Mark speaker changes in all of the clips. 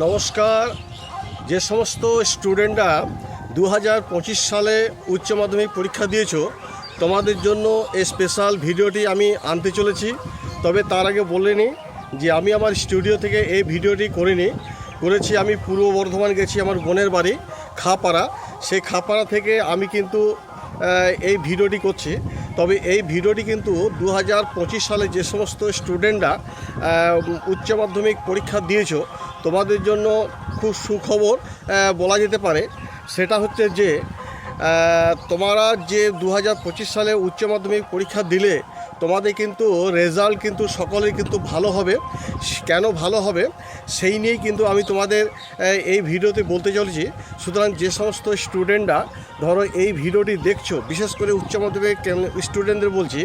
Speaker 1: নমস্কার। যে সমস্ত স্টুডেন্টরা দু হাজার পঁচিশ সালে উচ্চ মাধ্যমিক পরীক্ষা দিয়েছ, তোমাদের জন্য এই স্পেশাল ভিডিওটি আমি আনতে চলেছি। তবে তার আগে বলে নিই যে আমি আমার স্টুডিও থেকে এই ভিডিওটি করিনি। করেছি আমি পূর্ব বর্ধমান গেছি আমার বোনের বাড়ি, খাপাড়া। সেই খাপাড়া থেকে আমি কিন্তু এই ভিডিওটি করছি। তবে এই ভিডিওটি কিন্তু দু হাজার পঁচিশ সালে যে সমস্ত স্টুডেন্টরা উচ্চ মাধ্যমিক পরীক্ষা দিয়েছ, তোমাদের জন্য খুব সুখবর বলা যেতে পারে। সেটা হচ্ছে যে তোমরা যে দু হাজার পঁচিশ সালে উচ্চ মাধ্যমিক পরীক্ষা দিলে, তোমাদের কিন্তু রেজাল্ট কিন্তু সকলের কিন্তু ভালো হবে। কেন ভালো হবে? সেই নিয়েই কিন্তু আমি তোমাদের এই ভিডিওতে বলতে চলেছি। সুতরাং যে সমস্ত স্টুডেন্টরা ধরো এই ভিডিওটি দেখছ, বিশেষ করে উচ্চ মাধ্যমিক স্টুডেন্টদের বলছি,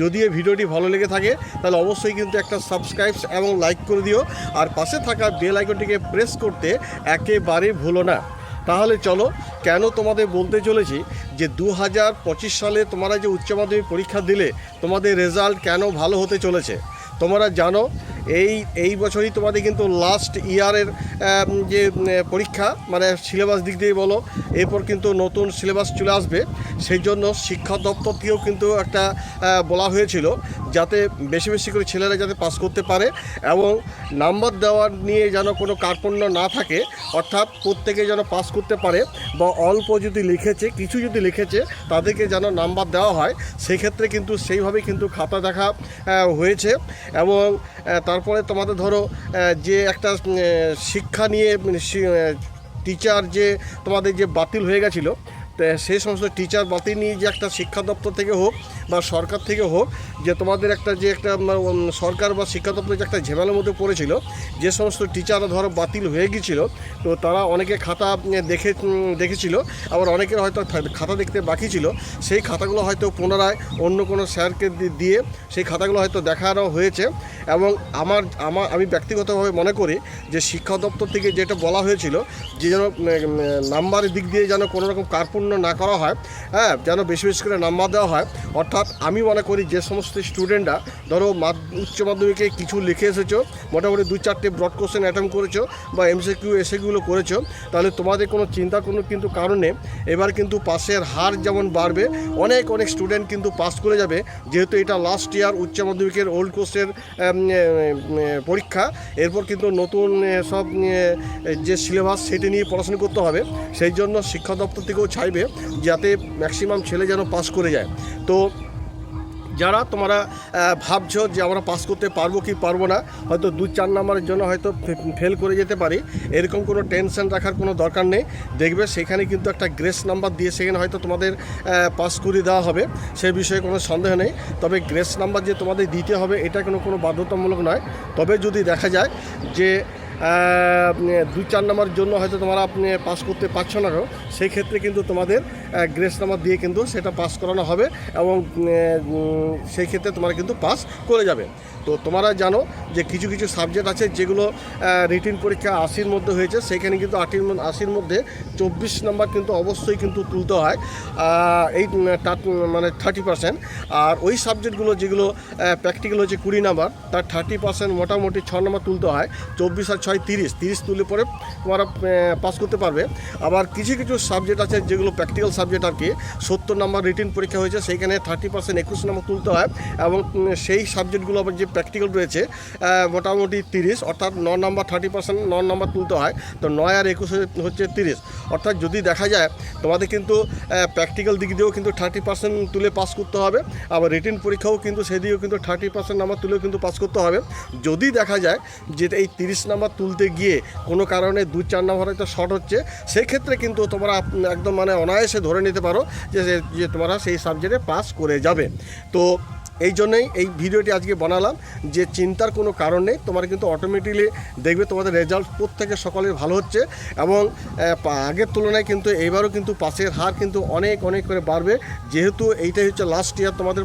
Speaker 1: যদি এই ভিডিওটি ভালো লেগে থাকে, তাহলে অবশ্যই কিন্তু একটা সাবস্ক্রাইব এবং লাইক করে দিও। আর পাশে থাকা বেল আইকনটিকে প্রেস করতে একেবারে ভুলো না। তাহলে চলো, কেন তোমাদের বলতে চলেছি যে দু হাজার পঁচিশ সালে তোমরা যে উচ্চ মাধ্যমিক পরীক্ষা দিলে, তোমাদের রেজাল্ট কেন ভালো হতে চলেছে? তোমরা জানো এই এই বছরই তোমাদের কিন্তু লাস্ট ইয়ারের যে পরীক্ষা মানে সিলেবাস দিক দিয়ে বলো এরপর কিন্তু নতুন সিলেবাস চলে আসবে। সেই জন্য শিক্ষা দপ্তর থেকেও কিন্তু একটা বলা হয়েছিল যাতে বেশি বেশি করে ছেলেরা যাতে পাস করতে পারে এবং নাম্বার দেওয়ার নিয়ে যেন কোনো কার্পণ্য না থাকে অর্থাৎ প্রত্যেকে যেন পাস করতে পারে বা অল্প যদি লিখেছে কিছু যদি লিখেছে তাদেরকে যেন নাম্বার দেওয়া হয় সেক্ষেত্রে কিন্তু সেইভাবে কিন্তু খাতা দেখা হয়েছে এবং আহ, তারপরে তোমাদের ধরো যে একটা শিক্ষা নিয়ে টিচার যে তোমাদের যে বাতিল হয়ে গেছিল সেই সমস্ত টিচার বাতিল নিয়ে যে একটা শিক্ষা দপ্তর থেকে হোক বা সরকার থেকে হোক, যে তোমাদের একটা যে একটা সরকার বা শিক্ষা দপ্তর যে একটা ঝামেলার মধ্যে পড়েছিল, যে সমস্ত টিচাররা ধরো বাতিল হয়ে গিয়েছিল, তো তারা অনেকে খাতা দেখে দেখেছিল, আবার অনেকের হয়তো খাতা দেখতে বাকি ছিল, সেই খাতাগুলো হয়তো পুনরায় অন্য কোনো স্যারকে দিয়ে সেই খাতাগুলো হয়তো দেখানো হয়েছে এবং আমার আমার, আমি ব্যক্তিগতভাবে মনে করি যে শিক্ষা দপ্তর থেকে যেটা বলা হয়েছিল যে যেন নাম্বারের দিক দিয়ে যেন কোনো রকম না করা হয় হ্যাঁ যেন বেশি বেশি করে নাম্বার দেওয়া হয়। অর্থাৎ আমি মনে করি যে সমস্ত স্টুডেন্টরা, ধরো উচ্চ মাধ্যমিকে কিছু লিখে এসেছ, মোটামুটি দু চারটে ব্রড কোশ্চেন অ্যাটেম্প করেছ বা এমসিকিউ এসেগুলো করেছ, তাহলে তোমাদের কোনো চিন্তা কোনো কিন্তু কারণে এবার কিন্তু পাশের হার যেমন বাড়বে, অনেক অনেক স্টুডেন্ট কিন্তু পাস করে যাবে, যেহেতু এটা লাস্ট ইয়ার উচ্চ মাধ্যমিকের ওল্ড কোর্সের পরীক্ষা। এরপর কিন্তু নতুন সব যে সিলেবাস সেটি নিয়ে পড়াশোনা করতে হবে, সেই জন্য শিক্ষা দপ্তর থেকেও চাইবে যাতে ম্যাক্সিমাম ছেলে যেন পাস করে যায়। তো যারা তোমরা ভাবছ যে আমরা পাস করতে পারব কি পারব না, হয়তো দু চার নাম্বারের জন্য হয়তো ফেল করে যেতে পারি। এরকম কোনো টেনশন রাখার কোনো দরকার নেই। দেখবে সেখানে কিন্তু একটা গ্রেস নাম্বার দিয়ে সেখানে হয়তো তোমাদের পাস করে দেওয়া হবে। সে বিষয়ে কোনো সন্দেহ নেই। তবে গ্রেস নাম্বার যে তোমাদের দিতে হবে, এটা কোনো কোনো বাধ্যতামূলক নয়। তবে যদি দেখা যায় যে দুই চার নাম্বারের জন্য হয়তো তোমরা আপনি পাস করতে পারছ না সেই ক্ষেত্রে কিন্তু তোমাদের গ্রেস নাম্বার দিয়ে কিন্তু সেটা পাস করানো হবে এবং সেই ক্ষেত্রে তোমরা কিন্তু পাস করে যাবে। তো তোমরা জানো যে কিছু কিছু সাবজেক্ট আছে যেগুলো রিটিন পরীক্ষা আশির মধ্যে হয়েছে, সেখানে কিন্তু আটির আশির মধ্যে চব্বিশ নাম্বার কিন্তু অবশ্যই কিন্তু তুলতে হয় এই মানে থার্টি পার্সেন্ট আর ওই সাবজেক্টগুলো যেগুলো প্র্যাকটিক্যাল হচ্ছে কুড়ি নাম্বার, তার থার্টি পার্সেন্ট মোটামুটি ছ নাম্বার তুলতে হয়, চব্বিশ আর ছয় তিরিশ। তিরিশ তুলে পরে তোমরা পাস করতে পারবে। আবার কিছু কিছু সাবজেক্ট আছে যেগুলো প্র্যাকটিক্যাল সাবজেক্ট আর কি, সত্তর নাম্বার রিটিন পরীক্ষা হয়েছে, সেইখানে থার্টি পার্সেন্ট একুশ নাম্বার তুলতে হয় এবং সেই সাবজেক্টগুলো আবার যে প্র্যাকটিক্যাল রয়েছে মোটামুটি তিরিশ, অর্থাৎ ন নাম্বার থার্টি পার্সেন্ট ন নাম্বার তুলতে হয়, তো নয় আর একুশ হচ্ছে তিরিশ। অর্থাৎ যদি দেখা যায়, তোমাদের কিন্তু প্র্যাকটিক্যাল দিক দিয়েও কিন্তু থার্টি পার্সেন্ট তুলে পাস করতে হবে, আবার রিটিন পরীক্ষাও কিন্তু সেদিকেও কিন্তু থার্টি পার্সেন্ট নাম্বার তুলেও কিন্তু পাস করতে হবে। যদি দেখা যায় যে এই তিরিশ নাম্বার তুলতে গিয়ে কোনো কারণে দু চার নাম্বার হয়তো শর্ট হচ্ছে, সেক্ষেত্রে কিন্তু তোমরা একদম মানে অনায়াসে ধরে নিতে পারো যে তোমরা সেই সাবজেক্টে পাস করে যাবে। তো এই জন্যই এই ভিডিওটি আজকে বানালাম যে চিন্তার কোনো কারণ নেই, তোমার কিন্তু অটোমেটিকলি দেখবে তোমাদের রেজাল্ট প্রত্যেকের সকলের ভালো হচ্ছে এবং আগের তুলনায় কিন্তু এবারও কিন্তু পাশের হার কিন্তু অনেক অনেক করে বাড়বে। যেহেতু এইটাই হচ্ছে লাস্ট ইয়ার তোমাদের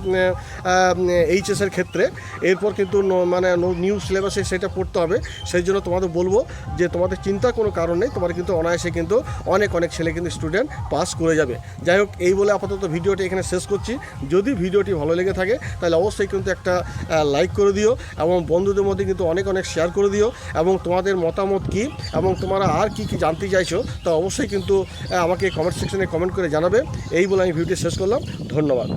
Speaker 1: এইচএসের ক্ষেত্রে। এরপর কিন্তু মানে নিউ সিলেবাসে সেটা পড়তে হবে। সেই জন্য তোমাদের বলব যে তোমাদের চিন্তার কোনো কারণ নেই, তোমার কিন্তু অনায়াসে কিন্তু অনেক অনেক ছেলে কিন্তু স্টুডেন্ট পাস করে যাবে। যাই হোক, এই বলে আপাতত ভিডিওটি এখানে শেষ করছি। যদি ভিডিওটি ভালো লেগে থাকে তাহলে অবশ্যই কিন্তু একটা লাইক করে দিও এবং বন্ধুদের মধ্যে কিন্তু অনেক অনেক শেয়ার করে দিও এবং তোমাদের মতামত কি এবং তোমরা আর কি কি জানতে চাইছো তা অবশ্যই কিন্তু আমাকে কমেন্ট সেকশনে কমেন্ট করে জানাবে। এই বলে আমি ভিডিওটি শেষ করলাম। ধন্যবাদ।